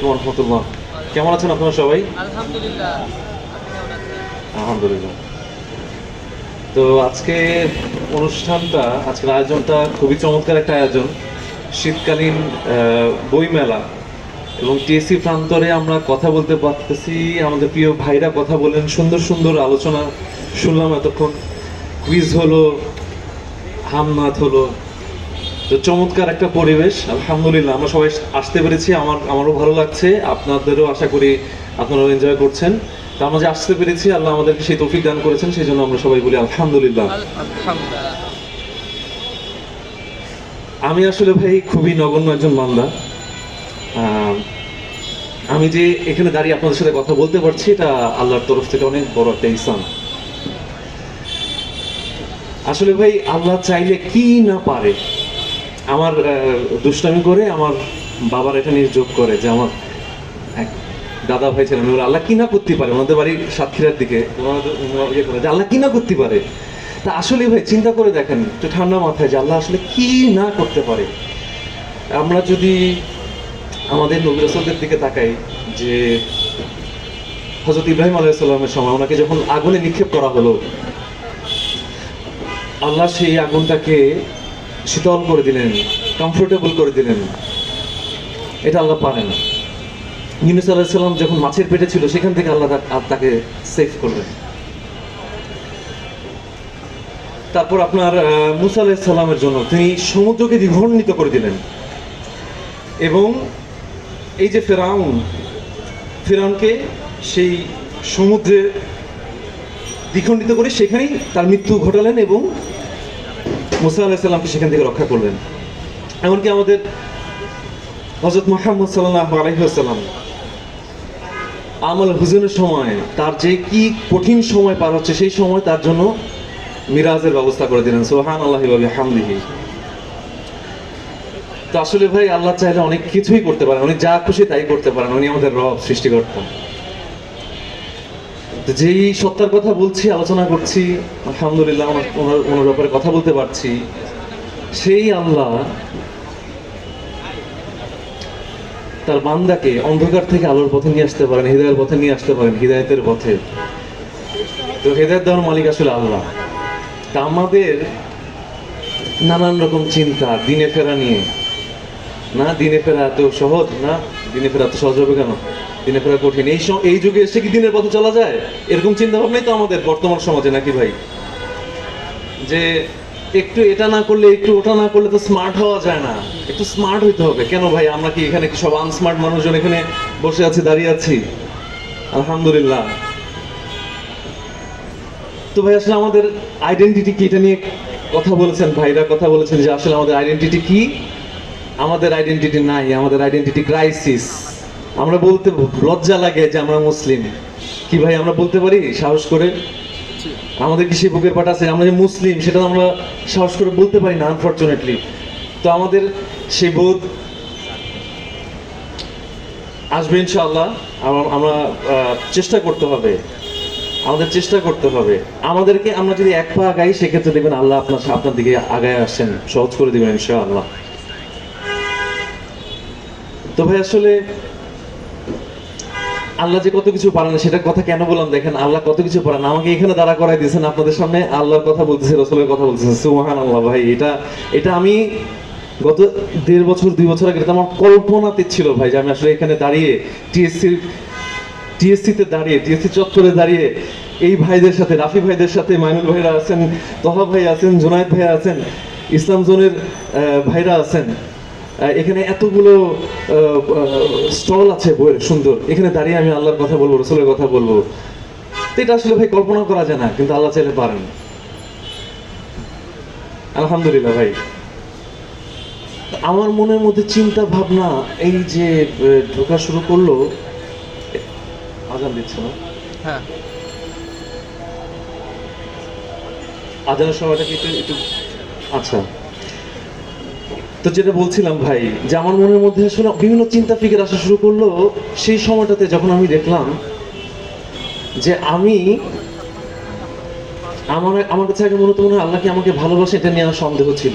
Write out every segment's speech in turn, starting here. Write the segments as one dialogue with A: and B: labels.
A: আলাইকুম রহমতুল্লাহ। কেমন আছেন আপনারা সবাই?
B: আলহামদুলিল্লাহ
A: তো আজকে অনুষ্ঠানটা আজকের আয়োজনটা খুবই চমৎকার একটা আয়োজন। শীতকালীন বইমেলা। এবং টিএসসি প্রান্তরে আমরা কথা বলতে পারতেছি আমাদের প্রিয় ভাইরা কথা বলেন সুন্দর সুন্দর আলোচনা শুনলাম এতক্ষণ। কুইজ হলো হামনাথ হলো তো চমৎকার একটা পরিবেশ আলহামদুলিল্লাহ আমরা সবাই আসতে পেরেছি আমার আমারও ভালো লাগছে আপনাদেরও আশা করি আপনারাও এনজয় করছেন। তো আমরা যে আসতে পেরেছি আল্লাহ আমাদেরকে সেই তৌফিক দান করেছেন সেই জন্য আমরা সবাই বলি আলহামদুলিল্লাহ। আমি আসলে ভাই খুবই নগণ্য একজন আহ, আমি যে এখানে দাঁড়িয়ে আপনাদের সাথে কথা বলতে পারছি এটা আল্লাহর তরফ থেকে অনেক বড় একটা ইসান আসলে ভাই আল্লাহ চাইলে কি না পারে? আমার দুষ্টামি করে আমার বাবার এটা নিয়ে যোগ করে যে আমার এক দাদা ভাই ছিলেন ওরা আল্লাহ কি না করতে পারে? ওনাদের বাড়ি সাতক্ষীরার দিকে ইয়ে যে আল্লাহ কি না করতে পারে? তা আসলে ভাই, চিন্তা করে দেখেন, একটু ঠান্ডা মাথায় যে আল্লাহ আসলে কি না করতে পারে? আমরা যদি আমাদের নবী রাসূলদের দিকে তাকাই যে হজরত ইব্রাহিম আলাইসাল্লামের সময় ওনাকে যখন আগুনে নিক্ষেপ করা হলো, আল্লাহ সেই আগুনটাকে শীতল করে দিলেন কমফোর্টেবল করে দিলেন। এটা আল্লাহ পারে না ইউনুস আলাহিসাল্লাম যখন মাছের পেটে ছিল, সেখান থেকে আল্লাহ তাকে সেভ করলেন। তারপর আপনার মুসা আলাহিসাল্লামের জন্য তিনি সমুদ্রকে দ্বিখণ্ডিত করে দিলেন। এবং এই যে ফেরাউন, ফেরাউনকে সেই সমুদ্রে দ্বিখণ্ডিত করে সেখানেই তার মৃত্যু ঘটালেন এবং মুসা আলাহিসাল্লামকে সেখান থেকে রক্ষা করলেন এমনকি আমাদের হজরত মোহাম্মদ সাল্লাহ আলহিহাল্লাম আমল হুজুনের সময়, তার যে কি কঠিন সময় পার হচ্ছে, সেই সময় তার জন্য মিরাজের ব্যবস্থা করে দিলেন। সোহান আল্লাহ হামদিহি তো আসলে ভাই, আল্লাহ চাইলে অনেক কিছুই করতে পারেন। উনি যা খুশি তাই করতে পারেন। উনি আমাদের রব তো যেই সত্তার কথা বলছি, আলোচনা করছি, আলহামদুলিল্লাহ ওনার- ওনার ব্যাপারে কথা বলতে পারছি, সেই আল্লাহ তার বান্দাকে অন্ধকার থেকে আলোর পথে নিয়ে আসতে পারেন, হৃদয়ের পথে নিয়ে আসতে পারেন, হৃদায়তের পথে। তো হৃদয়ের দেওয়ার মালিক আসলে আল্লাহ। তা আমাদের নানান রকম চিন্তা, দিনে ফেরা নিয়ে। না দিনে ফেরা এত সহজ, না দিনে ফেরা এত সহজ হবে কেন? দিনে ফেরা কঠিন। এই এই যুগে এসে কি দিনের পথে চলা যায়? এরকম চিন্তা ভাবনাই তো আমাদের বর্তমান সমাজে নাকি ভাই? যে একটু এটা না করলে, একটু ওটা না করলে তো স্মার্ট হওয়া যায় না। একটু স্মার্ট হইতে হবে। কেন ভাই? আমরা কি এখানে সব আনস্মার্ট মানুষজন এখানে বসে আছি, দাঁড়িয়ে আছি? আলহামদুলিল্লাহ। তো ভাই, আসলে আমাদের আইডেন্টিটি কি? এটা নিয়ে কথা বলেছেন ভাইরা, কথা বলেছেন যে আসলে আমাদের আইডেন্টিটি কি? আমাদের আইডেন্টিটি নাই, আমাদের আইডেন্টিটি ক্রাইসিস আমরা বলতে লজ্জা লাগে যে আমরা মুসলিম। কি ভাই, আমরা বলতে পারি? সাহস করে? আমাদের কি সেই বুকের পাটা আছে? আমরা যে মুসলিম, সেটা আমরা সাহস করে বলতে পারি না আনফর্চুনেটলি তো আমাদের সেই বোধ আসবে ইনশাআল্লাহ। আমরা- আমরা চেষ্টা করতে হবে। আমাদের চেষ্টা করতে হবে। আমাদেরকে আমরা যদি এক পা আগাই, সেক্ষেত্রে দেখবেন আল্লাহ আপনার আপনার দিকে আগায় আসছেন। সহজ করে দিবেন ইনশাআল্লাহ। তো ভাই, আসলে আল্লাহ যে কত কিছু পারেন সেটা কথা কেন বললাম? দেখেন, আল্লাহ কত কিছু পারেন। আমাকে এখানে দাঁড়া করাই দিয়েছেন। আপনাদের সামনে আল্লাহর কথা বলতেছে, রসুলের কথা বলতেছে। সুহান আল্লাহ ভাই, এটা এটা আমি গত দেড় বছর, দুই বছর আগে আমার কল্পনাতে ছিল ভাই, যে আমি আসলে এখানে দাঁড়িয়ে টিএসসি টিএসসিতে দাঁড়িয়ে, টিএসসি চত্বরে দাঁড়িয়ে এই ভাইদের সাথে, রাফি ভাইদের সাথে, মাইনুল ভাইরা আছেন, তহা ভাই আছেন, জুনায়দ ভাই আছেন, ইসলাম জোনের ভাইরা আছেন এখানে এতগুলো স্টল আছে বইয়ের সুন্দর। এখানে দাঁড়িয়ে আমি আল্লাহর কথা বলব রসুলের কথা বলব। এটা আসলে ভাই কল্পনা করা যায় না কিন্তু আল্লাহ চাইলে পারেন। আলহামদুলিল্লাহ ভাই। আমার মনের মধ্যে চিন্তা ভাবনা এই যে ঢোকা শুরু করল আজান দিচ্ছে না?
B: হ্যাঁ।
A: আজানের সময়টা কি একটু আচ্ছা। তো যেটা বলছিলাম ভাই, যে আমার মনের মধ্যে আসলে বিভিন্ন চিন্তা ফিকির আসা শুরু করল সেই সময়টাতে যখন আমি দেখলাম যে আমি, আমার আমার কাছে আগে মনে হতো মনে হয় আল্লাহ কি আমাকে ভালোবাসে, এটা নিয়ে আমার সন্দেহ ছিল।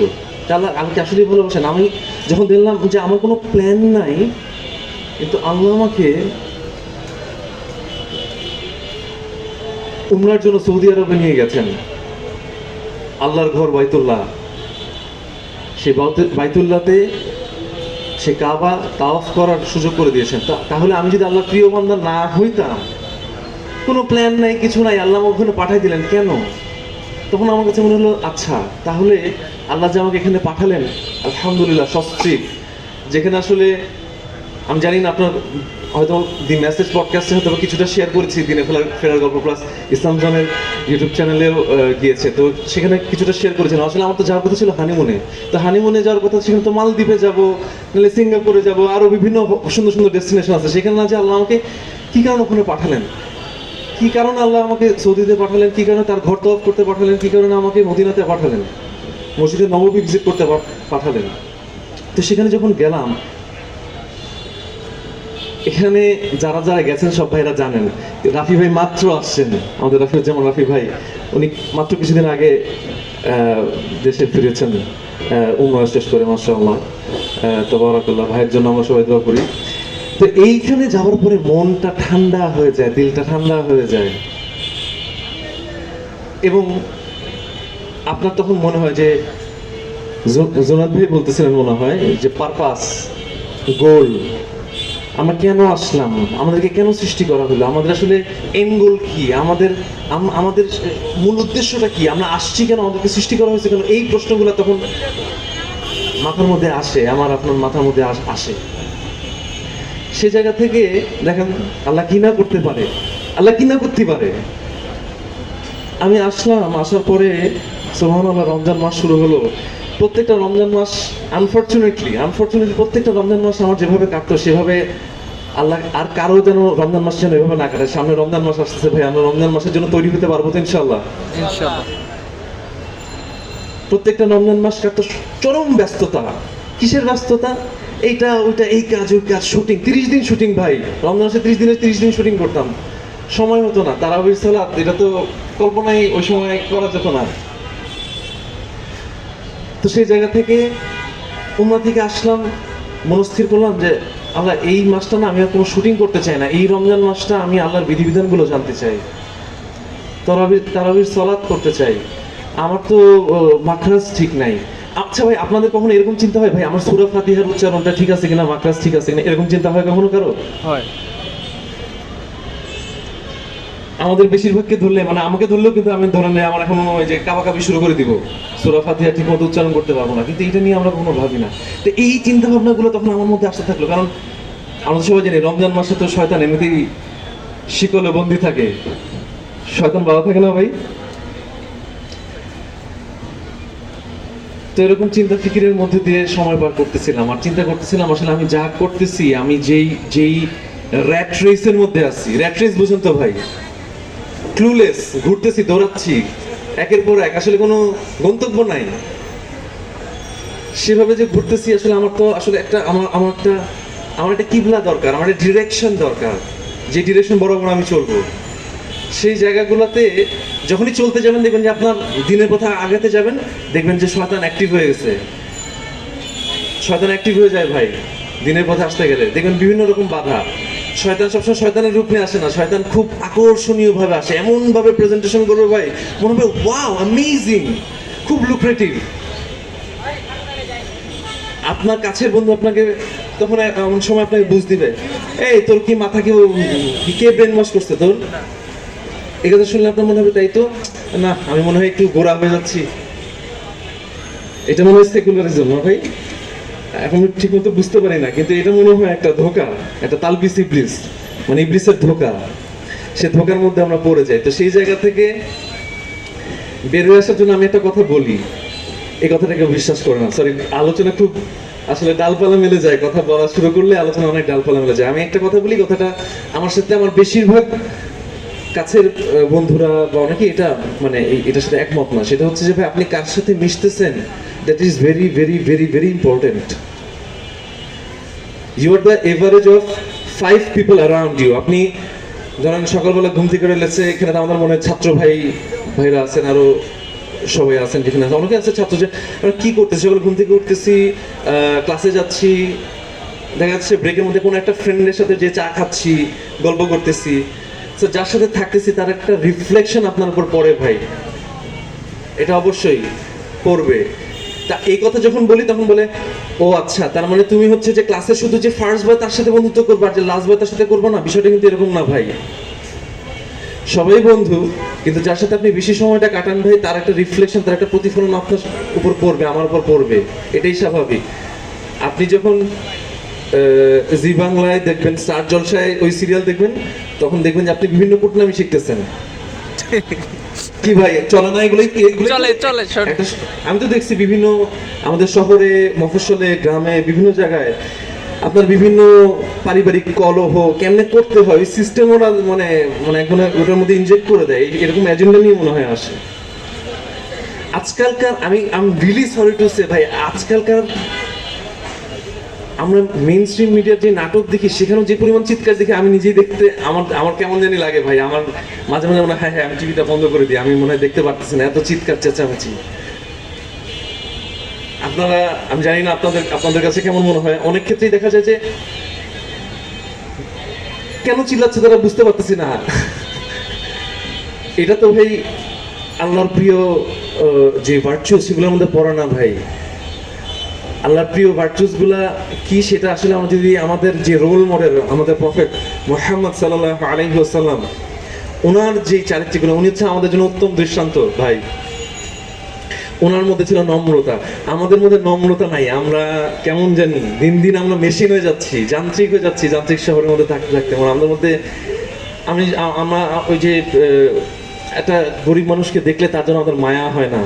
A: আল্লাহ আমাকে আসলেই ভালোবাসেন? আমি যখন দেখলাম যে আমার কোনো প্ল্যান নাই, কিন্তু আল্লাহ আমাকে উমরার জন্য সৌদি আরবে নিয়ে গেছেন। আল্লাহর ঘর বাইতুল্লাহ। সেই বাইতুল্লাতে সে কাবা তাওয়াফ করার সুযোগ করে দিয়েছেন। তাহলে আমি যদি আল্লাহ প্রিয় বান্দা না হইতাম, কোনো প্ল্যান নাই, কিছু নাই, আল্লাহ ওখানে পাঠাই দিলেন কেন? তখন আমার কাছে মনে হলো আচ্ছা তাহলে আল্লাহ যে আমাকে এখানে পাঠালেন, আলহামদুলিল্লাহ, সস্ত্রীক। যেখানে আসলে, আমি জানি না আপনার হয়তো দি মেসেজ পডকাস্টে হয়তো কিছুটা শেয়ার করেছি, দিনে ফেরার ফেরার গল্প প্লাস ইসলাম জনের ইউটিউব চ্যানেলেও গিয়েছে। তো সেখানে কিছুটা শেয়ার করেছেন। আসলে আমার তো যাওয়ার কথা ছিল হানিমুনে তো হানিমুনে যাওয়ার কথা সেখানে তো মালদ্বীপে যাব, নাহলে সিঙ্গাপুরে যাব আরও বিভিন্ন সুন্দর সুন্দর ডেস্টিনেশন আছে। সেখানে না যে আল্লাহ আমাকে কী কারণে ওখানে পাঠালেন? কী কারণে আল্লাহ আমাকে সৌদিতে পাঠালেন? কী কারণে তার ঘর তফ করতে পাঠালেন? কী কারণে আমাকে মদিনাতে পাঠালেন? মসজিদে নববী ভিজিট করতে পাঠালেন। তো সেখানে যখন গেলাম এখানে যারা যারা গেছেন, সব ভাইরা জানেন, রাফি ভাই মাত্র আসছেন। আমাদের রাফি যেমন রাফি ভাই, উনি মাত্র কিছুদিন আগে দেশে ফিরেছেন উমরা শেষ করে মাসাল্লাহ তবরাকাল্লাহ, ভাইয়ের জন্য আমরা সবাই দোয়া করি। তো এইখানে যাওয়ার পরে মনটা ঠান্ডা হয়ে যায়, দিলটা ঠান্ডা হয়ে যায়। এবং আপনার তখন মনে হয় যে জোনাদ ভাই বলতেছিলেন মনে হয়, যে পারপাস, গোল আমরা কেন আসলাম? আমাদেরকে কেন সৃষ্টি করা হলো? আমাদের আসলে এন গোল কি? আমাদের আমাদের মূল উদ্দেশ্যটা কি? আমরা আসছি কেন? আমাদেরকে সৃষ্টি করা হয়েছে কেন? এই প্রশ্নগুলো তখন মাথার মধ্যে আসে, আমার আপনার মাথার মধ্যে আসে সে জায়গা থেকে দেখেন আল্লাহ কি না করতে পারে? আল্লাহ কি না করতে পারে? আমি আসলাম, আসার পরে সোহান আল্লাহ রমজান মাস শুরু হলো। প্রত্যেকটা রমজান মাস আনফর্চুনেটলি আনফর্চুনেটলি প্রত্যেকটা রমজান মাস আমার যেভাবে কাটতো সেভাবে আল্লাহ আর কারও যেন রমজান মাস যেন এভাবে না কাটে। সামনে রমজান মাস আসতেছে ভাই আমরা রমজান মাসের জন্য তৈরি হতে পারব তো ইনশাল্লাহ প্রত্যেকটা রমজান মাস কাটতো চরম ব্যস্ততা। কিসের ব্যস্ততা? এইটা ওইটা এই কাজ ওই কাজ শুটিং তিরিশ দিন শুটিং ভাই। রমজান মাসে তিরিশ দিনের তিরিশ দিন শুটিং করতাম। সময় হতো না তারাবির সালাত এটা তো কল্পনাই ওই সময় করা যেত না। তো সেই জায়গা থেকে উমরা থেকে আসলাম, মনস্থির করলাম যে, আল্লাহ, এই মাসটা না আমি আর কোনো শুটিং করতে চাই না। এই রমজান মাসটা আমি আল্লাহর বিধিবিধানগুলো জানতে চাই। তরাবির তারাবির সলাৎ করতে চাই। আমার তো মাখরাজ ঠিক নাই। আচ্ছা ভাই, আপনাদের কখনো এরকম চিন্তা হয়? ভাই, আমার সুরা ফাতিহার উচ্চারণটা ঠিক আছে কিনা? মাখরাজ ঠিক আছে কিনা? এরকম চিন্তা হয় কখনো কারও?
B: হয়।
A: আমাদের বেশিরভাগকে ধরলে মানে আমাকে ধরলেও কিন্তু আমি ধরে নেই, আমার এখন ওই যে কাবাকাবি শুরু করে দিব। সুরা ফাতিহা ঠিক মতো উচ্চারণ করতে পারব না, কিন্তু এটা নিয়ে আমরা কখনো ভাবি না। তো এই চিন্তা ভাবনাগুলো তখন আমার মধ্যে আসতে থাকল, কারণ আমরা সবাই জানি রমজান মাসে তো শয়তান এমনিতেই শিকলে বন্দি থাকে। শয়তান বাধা থাকে না ভাই? তো এরকম চিন্তা ফিকিরের মধ্যে দিয়ে সময় পার করতেছিলাম, আর চিন্তা করতেছিলাম আসলে আমি যা করতেছি, আমি যেই যেই র্যাট রেসের মধ্যে আছি। র্যাট রেস বুঝুন তো ভাই? ক্লুলেস ঘুরতেছি, দৌড়াচ্ছি, একের পর এক, আসলে কোনো গন্তব্য নাই। সেভাবে যে ঘুরতেছি, আসলে আমার তো আসলে একটা, আমার আমার একটা আমার একটা কিবলা দরকার, আমার একটা ডিরেকশন দরকার, যে ডিরেকশন বরাবর আমি চলবো। সেই জায়গাগুলোতে যখনই চলতে যাবেন, দেখবেন যে আপনার দিনের পথে আগাতে যাবেন, দেখবেন যে শয়তান অ্যাক্টিভ হয়ে গেছে। শয়তান অ্যাক্টিভ হয়ে যায় ভাই, দিনের পথে আসতে গেলে। দেখবেন বিভিন্ন রকম বাধা। শয়তান সবসময় শয়তানের রূপ নিয়ে আসে না। শয়তান খুব আকর্ষণীয় ভাবে আসে। এমন ভাবে প্রেজেন্টেশন করবে ভাই। মনে হবে ওয়াও অ্যামেজিং খুব লুক্রেটিভ আপনার কাছের বন্ধু আপনাকে তখন এমন সময় আপনাকে বুঝ দিবে। এই, তোর কি মাথা কেউ, কে ব্রেন ওয়াশ করছে তোর? এই কথা শুনলে আপনার মনে হবে, তাই তো? না, আমি মনে হয় একটু গোড়া হয়ে যাচ্ছি। এটা মনে হয় সেকুলারিজম না ভাই? এখন ঠিক মতো বুঝতে পারি না, কিন্তু এটা মনে হয় একটা ধোকা, একটা তালবিস ইবলিস মানে ইবলিসের ধোকা। সে ধোকার মধ্যে আমরা পড়ে যাই। তো সেই জায়গা থেকে বের হয়ে আসার জন্য আমি একটা কথা বলি। এই কথাটাকে বিশ্বাস করে না। সরি আলোচনা খুব আসলে ডালপালা মেলে যায়। কথা বলা শুরু করলে আলোচনা অনেক ডালপালা মেলে যায়। আমি একটা কথা বলি, কথাটা আমার সাথে আমার বেশিরভাগ কাছের বন্ধুরা বা অনেকে এটা মানে এটার সাথে একমত না। সেটা হচ্ছে যে, ভাই, আপনি কার সাথে মিশতেছেন? That is very very very very important you are the average of five people around you আপনি ধরেন সকালবেলা ঘুম থেকে লেছে এখানে তো আমাদের মনে হয় ছাত্র ভাই, ভাইরা আছেন, আরও সবাই আছেন যেখানে আছে। অনেকে আছে ছাত্র যে, আমরা কি করতেছি? সকালে ঘুম থেকে উঠতেছি ক্লাসে যাচ্ছি। দেখা যাচ্ছে ব্রেকের মধ্যে কোনো একটা ফ্রেন্ডের সাথে যে চা খাচ্ছি, গল্প করতেছি। তো যার সাথে থাকতেছি, তার একটা রিফ্লেকশন আপনার উপর পড়ে ভাই। এটা অবশ্যই পড়বে তা এই কথা যখন বলি, তখন বলে, ও আচ্ছা তার মানে তুমি হচ্ছে যে ক্লাসে শুধু যে ফার্স্ট বয় তার সাথে বন্ধুত্ব করবে যে লাস্ট বয় তার সাথে করব না, বিষয়টা কিন্তু এরকম না ভাই। সবাই বন্ধু, কিন্তু যার সাথে আপনি বেশি সময়টা কাটান ভাই, তার একটা রিফ্লেকশন তার একটা প্রতিফলন আপনার উপর পড়বে, আমার উপর পড়বে। এটাই স্বাভাবিক। আপনি যখন জি বাংলায় দেখবেন, স্টার জলসায় ওই সিরিয়াল দেখবেন, তখন দেখবেন যে আপনি বিভিন্ন কুটনামি শিখতেছেন। কি ভাই? চলে না এগুলোই এগুলোই-
B: চলে, চলে,
A: আমি তো দেখছি বিভিন্ন আমাদের শহরে মফস্বলে গ্রামে বিভিন্ন জায়গায় আপনার বিভিন্ন পারিবারিক কলহ কেমনে করতে হয়? ওই সিস্টেম ওরা মানে মানে এখন ওটার মধ্যে ইনজেক্ট করে দেয়। এরকম এজেন্ডা নিয়ে মনে হয় আসে। আজকালকার আমি আমি রিলি সরি টু সে ভাই আজকালকার আমরা মেইন স্ট্রিম মিডিয়ার যে নাটক দেখি, সেখানেও যে পরিমাণ চিৎকার দেখি, আমি নিজেই দেখতে, আমার আমার কেমন জানি লাগে ভাই। আমার মাঝে মাঝে মনে হয় হ্যাঁ হ্যাঁ আমি টিভিটা বন্ধ করে দিই। আমি মনে হয় দেখতে পারতেছি না, এত চিৎকার, চেঁচামেচি। আপনারা, আমি জানি না আপনাদের আপনাদের কাছে কেমন মনে হয়। অনেক ক্ষেত্রেই দেখা যায় যে, কেন চিল্লাচ্ছে তারা বুঝতে পারতেছি না। এটা তো ভাই আল্লাহর প্রিয় যে ভার্চু সেগুলোর মধ্যে পড়ে না ভাই। আল্লাহর প্রিয় ভার্চুসগুলা কি সেটা আসলে আমরা যদি আমাদের যে রোল মডেল আমাদের প্রফেট মোহাম্মদ সাল্লাহ আলহিহাসাল্লাম ওনার যে চারিত্রিকগুলো, উনি হচ্ছে আমাদের জন্য উত্তম দৃষ্টান্ত, ভাই। ওনার মধ্যে ছিল নম্রতা। আমাদের মধ্যে নম্রতা নাই। আমরা কেমন জানি, দিন দিন আমরা মেশিন হয়ে যাচ্ছি, যান্ত্রিক হয়ে যাচ্ছি, যান্ত্রিক শহরের মধ্যে থাকতে থাকতে আমাদের মধ্যে আমি আমরা ওই যে একটা গরিব মানুষকে দেখলে তার জন্য আমাদের মায়া হয় না।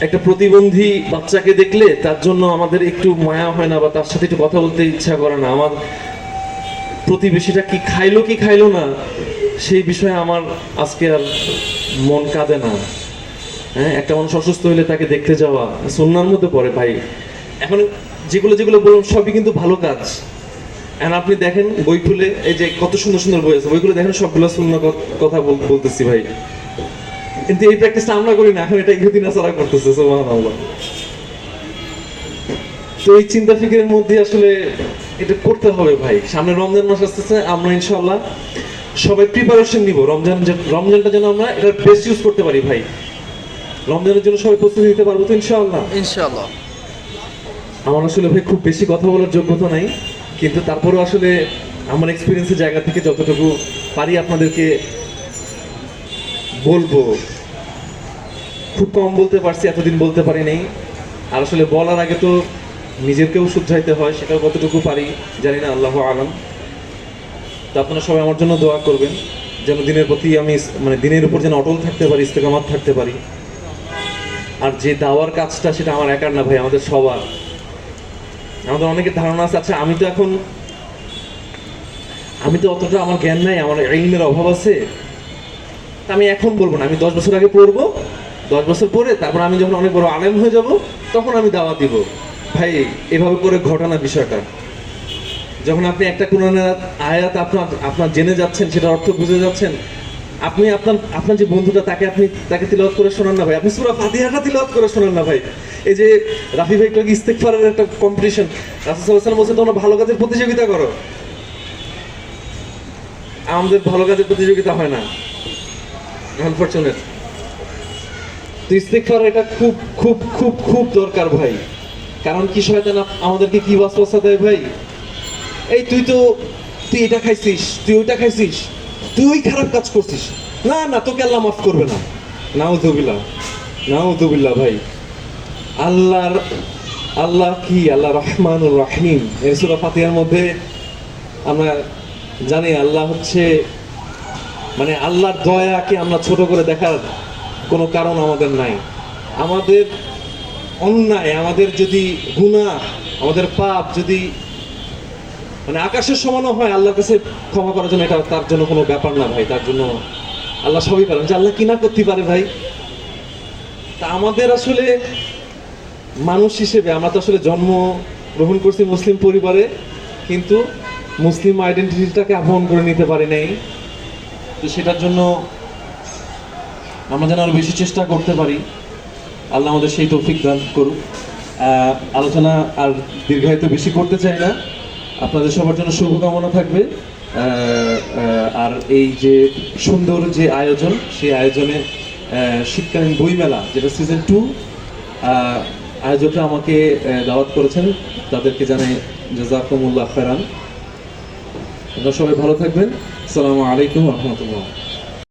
A: একটা প্রতিবন্ধী বাচ্চাকে দেখলে তার জন্য আমাদের একটু মায়া হয় না বা তার সাথে একটু কথা বলতে ইচ্ছা করে না। আমার প্রতিবেশীটা কি খাইলো কি খাইলো না, সেই বিষয়ে আমার আজকে আর মন কাঁদে না। হ্যাঁ একটা মানুষ অসুস্থ হলে তাকে দেখতে যাওয়া সুন্নার মধ্যে পড়ে ভাই। এখন যেগুলো যেগুলো বললাম, সবই কিন্তু ভালো কাজ। এখন আপনি দেখেন বই খুলে এই যে কত সুন্দর সুন্দর বই আছে বইগুলো দেখেন সবগুলো শূন্য কথা বল- বলতেছি ভাই। কিন্তু এই প্র্যাকটিসটা আমরা করি না এখন এটা ইহুদিন আসারা করতেছে সুবহানাল্লাহ। তো এই চিন্তা ফিকিরের মধ্যে আসলে এটা করতে হবে ভাই। সামনে রমজান মাস আসতেছে আমরা ইনশাআল্লাহ সবাই প্রিপারেশন নিব। রমজান রমজানটা যেন আমরা এটা বেস্ট ইউজ করতে পারি ভাই। রমজানের জন্য সবাই প্রস্তুতি নিতে পারব তো ইনশাল্লাহ
B: ইনশাল্লাহ
A: আমার আসলে ভাই খুব বেশি কথা বলার যোগ্যতা নাই কিন্তু তারপরেও আসলে আমার এক্সপিরিয়েন্সের জায়গা থেকে যতটুকু পারি আপনাদেরকে বলব। খুব কম বলতে পারছি, এতদিন বলতে পারি নাই। আর আসলে বলার আগে তো নিজেরকেও শুধরাইতে হয়, সেটাও কতটুকু পারি জানি না, আল্লাহ আলম। তো আপনারা সবাই আমার জন্য দোয়া করবেন, যেন দিনের প্রতি আমি মানে দিনের উপর যেন অটল থাকতে পারি, ইস্তেকামাত থাকতে পারি। আর যে দাওয়ার কাজটা, সেটা আমার একার না ভাই, আমাদের সবার। আমাদের অনেকের ধারণা আছে আচ্ছা আমি তো এখন আমি তো অতটা আমার জ্ঞান নাই, আমার ইলমের অভাব আছে। আমি এখন বলব না, আমি দশ বছর আগে পড়ব দশ বছর পরে তারপর আমি যখন অনেক বড় আলেম হয়ে যাব, তখন আমি দাওয়া দিব। ভাই, এভাবে করে ঘটনা বিষয়টা। যখন আপনি একটা কোরআনের আয়াত আপনার আপনার জেনে যাচ্ছেন সেটা অর্থ বুঝে যাচ্ছেন, আপনি আপনার আপনার যে বন্ধুটা, তাকে আপনি, তাকে তিলওয়াত করে শোনান না ভাই। আপনি সুরা ফাতিহাটা তিলওয়াত করে শোনান না ভাই। এই যে রাফি ভাই একটু ইস্তেকফারের একটা কম্পিটিশন রাসূল সাল্লাল্লাহু আলাইহি বলছে তোমরা ভালো কাজের প্রতিযোগিতা করো। আমাদের ভালো কাজের প্রতিযোগিতা হয় না। আনফরচুনেট তো ইস্তেকফার এটা খুব খুব খুব খুব দরকার ভাই। কারণ কি শয়তান আমাদেরকে কি ওয়াসওয়াসা দেয় ভাই? এই তুই তো তুই এটা খাইছিস, তুই ওইটা খাইছিস, তুই খারাপ কাজ করছিস। না না, তোকে আল্লাহ মাফ করবে না। নাউজুবিল্লাহ নাউজুবিল্লাহ ভাই। আল্লাহর আল্লাহ কি? আল্লাহ রহমানুর রহিম। এই সূরা ফাতিহার মধ্যে আমরা জানি আল্লাহ হচ্ছে মানে আল্লাহর দয়াকে আমরা ছোট করে দেখার কোনো কারণ আমাদের নাই। আমাদের অন্যায়, আমাদের যদি গুণা আমাদের পাপ যদি মানে আকাশের সমানও হয়, আল্লাহর কাছে ক্ষমা করার জন্য এটা তার জন্য কোনো ব্যাপার না ভাই, তার জন্য আল্লাহ সবই পারেন। যে আল্লাহ কি না করতে পারে ভাই? তা আমাদের আসলে মানুষ হিসেবে, আমরা তো আসলে জন্ম গ্রহণ করছি মুসলিম পরিবারে, কিন্তু মুসলিম আইডেন্টিটিটাকে আহ্বান করে নিতে পারি নাই। তো সেটার জন্য আমরা যেন আরও বেশি চেষ্টা করতে পারি। আল্লাহ আমাদের সেই তৌফিক দান করুক। আলোচনা আর দীর্ঘায়িত বেশি করতে চাই না। আপনাদের সবার জন্য শুভকামনা থাকবে। আর এই যে সুন্দর যে আয়োজন, সেই আয়োজনে শীতকালীন বইমেলা, যেটা সিজন টু আয়োজকরা আমাকে দাওয়াত করেছেন। তাদেরকে জানাই জাজাকুমুল্লাহ খারান আপনারা সবাই ভালো থাকবেন। আসসালামু আলাইকুম রহমতুল্লাহ।